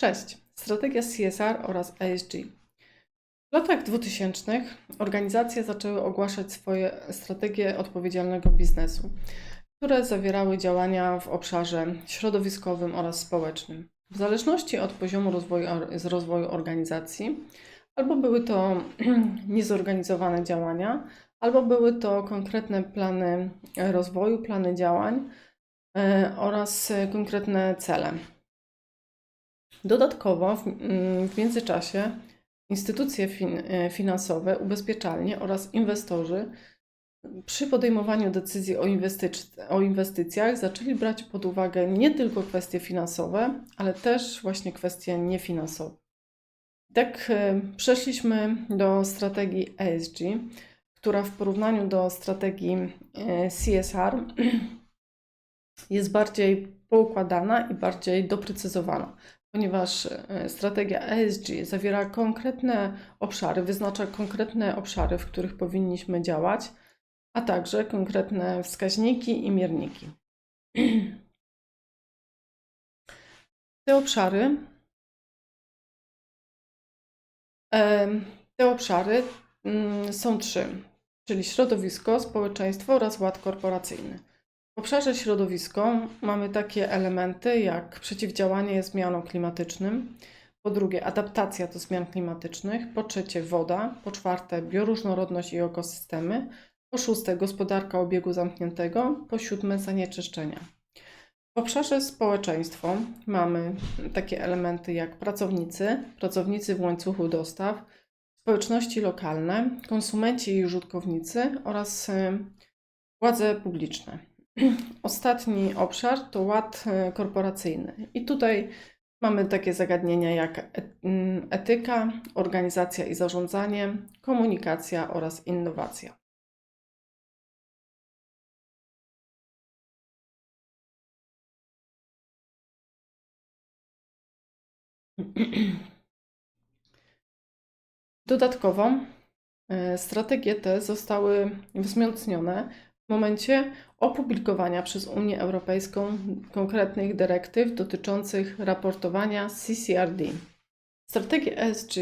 Cześć, strategia CSR oraz ESG. W latach 2000 organizacje zaczęły ogłaszać swoje strategie odpowiedzialnego biznesu, które zawierały działania w obszarze środowiskowym oraz społecznym. W zależności od poziomu rozwoju, z rozwoju organizacji, albo były to niezorganizowane działania, albo były to konkretne plany rozwoju, plany działań e, oraz konkretne cele. Dodatkowo w, mm, w międzyczasie instytucje fin, e, finansowe, ubezpieczalnie oraz inwestorzy przy podejmowaniu decyzji o, inwestyc- o inwestycjach zaczęli brać pod uwagę nie tylko kwestie finansowe, ale też właśnie kwestie niefinansowe. Tak e, przeszliśmy do strategii ESG, która w porównaniu do strategii e, CSR jest bardziej poukładana i bardziej doprecyzowana ponieważ e, strategia ESG zawiera konkretne obszary, wyznacza konkretne obszary, w których powinniśmy działać, a także konkretne wskaźniki i mierniki. Te obszary, te obszary mm, są trzy, czyli środowisko, społeczeństwo oraz ład korporacyjny. W obszarze środowisko mamy takie elementy jak przeciwdziałanie zmianom klimatycznym, po drugie adaptacja do zmian klimatycznych, po trzecie woda, po czwarte bioróżnorodność i ekosystemy, po szóste gospodarka obiegu zamkniętego, po siódme zanieczyszczenia. W obszarze społeczeństwo mamy takie elementy jak pracownicy, pracownicy w łańcuchu dostaw, społeczności lokalne, konsumenci i użytkownicy oraz y, władze publiczne. Ostatni obszar to ład e, korporacyjny. I tutaj mamy takie zagadnienia jak e, mm, etyka, organizacja i zarządzanie, komunikacja oraz innowacja. Dodatkowo e, strategie te zostały wzmocnione momencie opublikowania przez Unię Europejską konkretnych dyrektyw dotyczących raportowania CCRD. Strategie ESG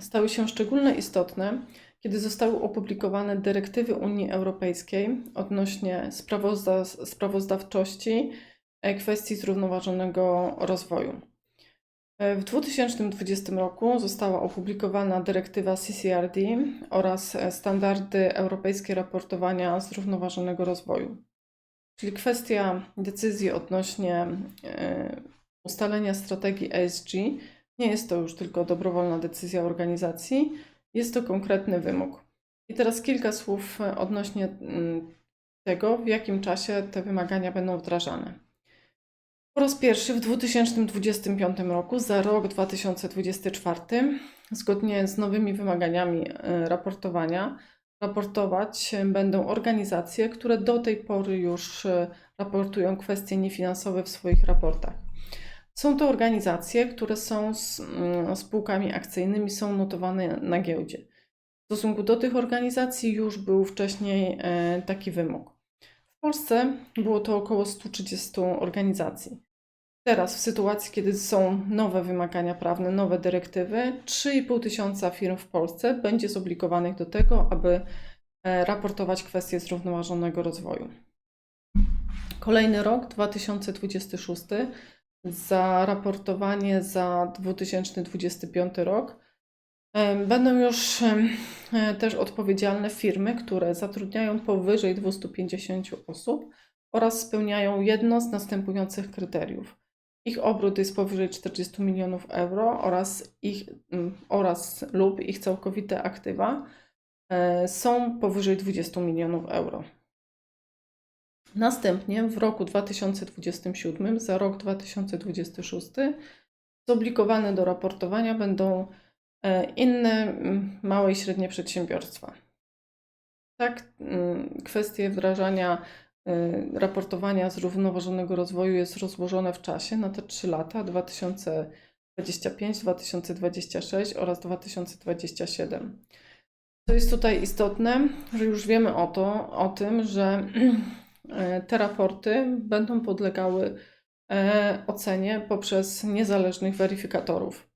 stały się szczególnie istotne, kiedy zostały opublikowane dyrektywy Unii Europejskiej odnośnie sprawozda sprawozdawczości e, kwestii zrównoważonego rozwoju. E, w 2020 roku została opublikowana dyrektywa CCRD oraz e, standardy europejskie raportowania zrównoważonego rozwoju. Czyli kwestia decyzji odnośnie e, ustalenia strategii ESG nie jest to już tylko dobrowolna decyzja organizacji, jest to konkretny wymóg. I teraz kilka słów odnośnie mm, tego, w jakim czasie te wymagania będą wdrażane. Po raz pierwszy w 2025 roku, za rok 2024, zgodnie z nowymi wymaganiami e, raportowania, raportować będą organizacje, które do tej pory już e, raportują kwestie niefinansowe w swoich raportach. Są to organizacje, które są mm, spółkami akcyjnymi, są notowane na giełdzie. W stosunku do tych organizacji już był wcześniej e, taki wymóg. Polsce było to około 130 organizacji. Teraz, w sytuacji, kiedy są nowe wymagania prawne, nowe dyrektywy, 3,5 tysiąca firm w Polsce będzie zobligowanych do tego, aby e, raportować kwestie zrównoważonego rozwoju. Kolejny rok, 2026, za raportowanie za 2025 rok Będą już e, też odpowiedzialne firmy, które zatrudniają powyżej 250 osób oraz spełniają jedno z następujących kryteriów. Ich obrót jest powyżej 40 milionów euro oraz, ich, oraz lub ich całkowite aktywa e, są powyżej 20 milionów euro. Następnie w roku 2027, za rok 2026, zobligowane do raportowania będą inne małe i średnie przedsiębiorstwa. Tak, kwestie wdrażania e, raportowania zrównoważonego rozwoju jest rozłożone w czasie na te trzy lata 2025, 2026 oraz 2027. To jest tutaj istotne, że już wiemy o, to, o tym, że e, te raporty będą podlegały e, ocenie poprzez niezależnych weryfikatorów.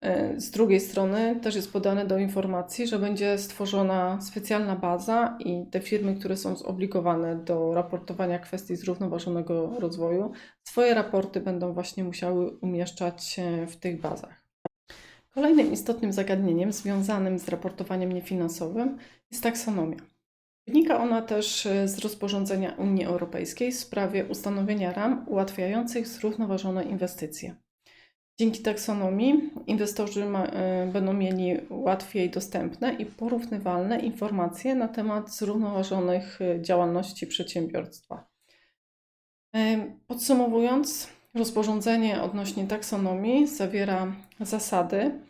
E, Z drugiej strony też jest podane do informacji, że będzie stworzona specjalna baza i te firmy, które są zobligowane do raportowania kwestii zrównoważonego rozwoju, swoje raporty będą właśnie musiały umieszczać e, w tych bazach. Kolejnym istotnym zagadnieniem związanym z raportowaniem niefinansowym jest taksonomia. Wynika ona też e, z rozporządzenia Unii Europejskiej w sprawie ustanowienia ram ułatwiających zrównoważone inwestycje. Dzięki taksonomii inwestorzy ma, e, będą mieli łatwiej dostępne i porównywalne informacje na temat zrównoważonych e, działalności przedsiębiorstwa. E, Podsumowując, rozporządzenie odnośnie taksonomii zawiera zasady,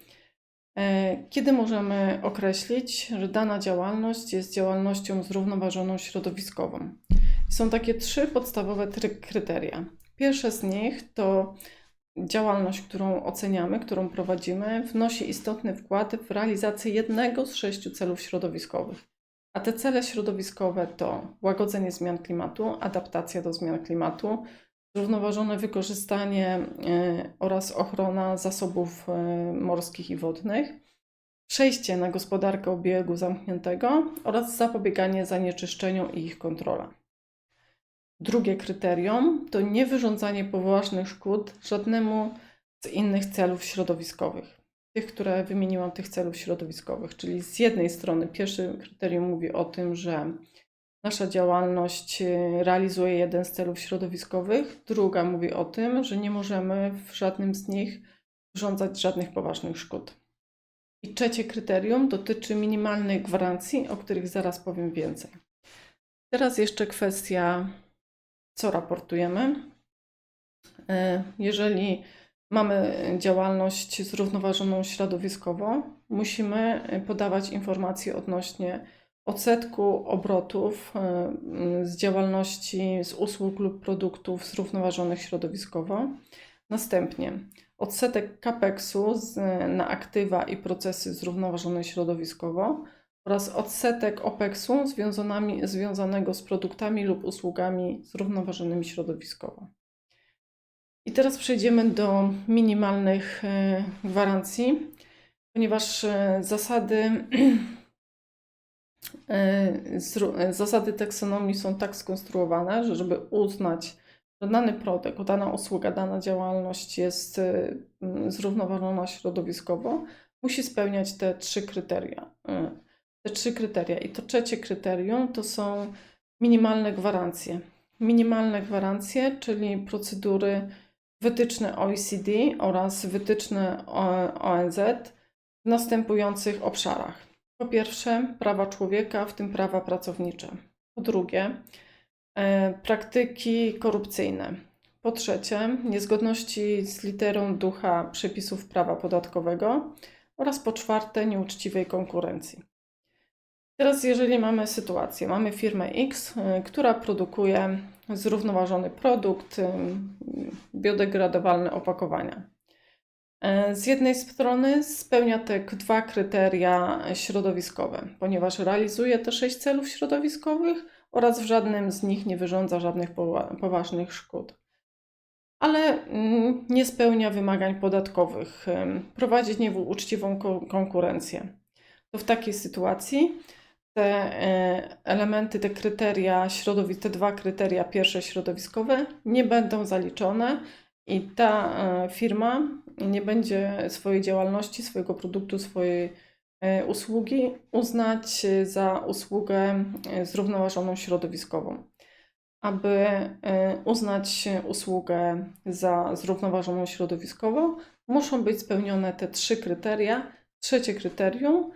kiedy możemy określić, że dana działalność jest działalnością zrównoważoną środowiskową. Są takie trzy podstawowe kryteria. Pierwsze z nich to działalność, którą oceniamy, którą prowadzimy, wnosi istotny wkład w realizację jednego z sześciu celów środowiskowych. A te cele środowiskowe to łagodzenie zmian klimatu, adaptacja do zmian klimatu, zrównoważone wykorzystanie e, oraz ochrona zasobów e, morskich i wodnych, przejście na gospodarkę obiegu zamkniętego oraz zapobieganie zanieczyszczeniom i ich kontrola. Drugie kryterium to niewyrządzanie poważnych szkód żadnemu z innych celów środowiskowych. Tych, które wymieniłam, tych celów środowiskowych. Czyli z jednej strony pierwsze kryterium mówi o tym, że nasza działalność y, realizuje jeden z celów środowiskowych, druga mówi o tym, że nie możemy w żadnym z nich wyrządzać żadnych poważnych szkód. I trzecie kryterium dotyczy minimalnej gwarancji, o których zaraz powiem więcej. Teraz jeszcze kwestia co raportujemy. E, Jeżeli mamy działalność zrównoważoną środowiskowo, musimy podawać informacje odnośnie odsetku obrotów e, z działalności, z usług lub produktów zrównoważonych środowiskowo. Następnie odsetek CAPEX-u na aktywa i procesy zrównoważone środowiskowo oraz odsetek OPEX-u związanego z produktami lub usługami zrównoważonymi środowiskowo. I teraz przejdziemy do minimalnych e, gwarancji, ponieważ e, zasady, e, zasady taksonomii są tak skonstruowane, że żeby uznać, że dany produkt, dana usługa, dana działalność jest zrównoważona środowiskowo, musi spełniać te trzy kryteria. Te trzy kryteria. I to trzecie kryterium to są minimalne gwarancje. Minimalne gwarancje, czyli procedury wytyczne OECD oraz wytyczne ONZ w następujących obszarach. Po pierwsze, prawa człowieka, w tym prawa pracownicze. Po drugie, e, praktyki korupcyjne. Po trzecie, niezgodności z literą ducha przepisów prawa podatkowego. Oraz po czwarte, nieuczciwej konkurencji. Teraz, jeżeli mamy sytuację, mamy firmę X, y, która produkuje zrównoważony produkt, y, biodegradowalne opakowania. Y, Z jednej strony spełnia te dwa kryteria środowiskowe, ponieważ realizuje te sześć celów środowiskowych oraz w żadnym z nich nie wyrządza żadnych powa- poważnych szkód. Ale mm, nie spełnia wymagań podatkowych, prowadzi nieuczciwą ko- konkurencję. To w takiej sytuacji te e, elementy, te kryteria środowiskowe, te dwa kryteria pierwsze środowiskowe nie będą zaliczone i ta e, firma nie będzie swojej działalności, swojego produktu, swojej e, usługi uznać za usługę zrównoważoną środowiskową. Aby uznać usługę za zrównoważoną środowiskowo, muszą być spełnione te trzy kryteria. Trzecie kryterium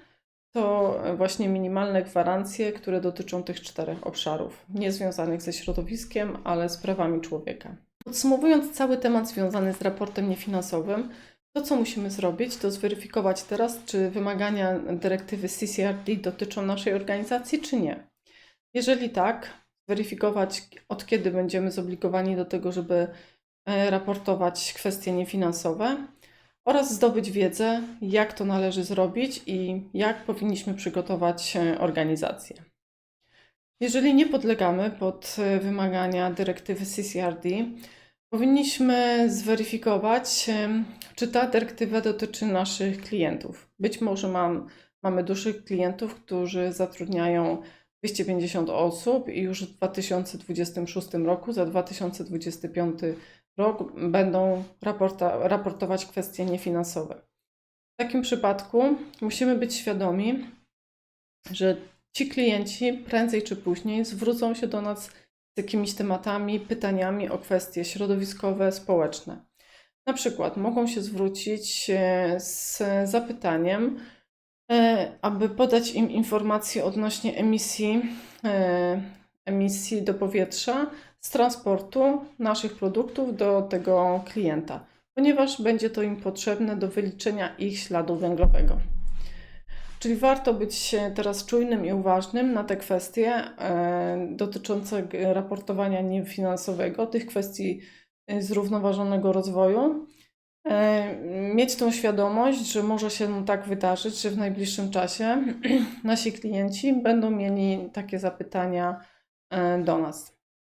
to właśnie minimalne gwarancje, które dotyczą tych czterech obszarów, nie związanych ze środowiskiem, ale z prawami człowieka. Podsumowując cały temat związany z raportem niefinansowym, to co musimy zrobić, to zweryfikować teraz, czy wymagania dyrektywy CCRD dotyczą naszej organizacji, czy nie. Jeżeli tak, weryfikować od kiedy będziemy zobligowani do tego, żeby e, raportować kwestie niefinansowe oraz zdobyć wiedzę, jak to należy zrobić i jak powinniśmy przygotować e, organizację. Jeżeli nie podlegamy pod e, wymagania dyrektywy CCRD, Powinniśmy zweryfikować, em, czy ta dyrektywa dotyczy naszych klientów. Być może mam, mamy dużych klientów, którzy zatrudniają 250 osób i już w 2026 roku, za 2025 rok będą raporta, raportować kwestie niefinansowe. W takim przypadku musimy być świadomi, że ci klienci prędzej czy później zwrócą się do nas z jakimiś tematami, pytaniami o kwestie środowiskowe, społeczne. Na przykład mogą się zwrócić e, z zapytaniem, e, aby podać im informacje odnośnie emisji, e, emisji do powietrza z transportu naszych produktów do tego klienta, ponieważ będzie to im potrzebne do wyliczenia ich śladu węglowego. Czyli warto być teraz czujnym i uważnym na te kwestie e, dotyczące raportowania niefinansowego, tych kwestii e, zrównoważonego rozwoju. E, Mieć tą świadomość, że może się tak wydarzyć, że w najbliższym czasie nasi klienci będą mieli takie zapytania do nas.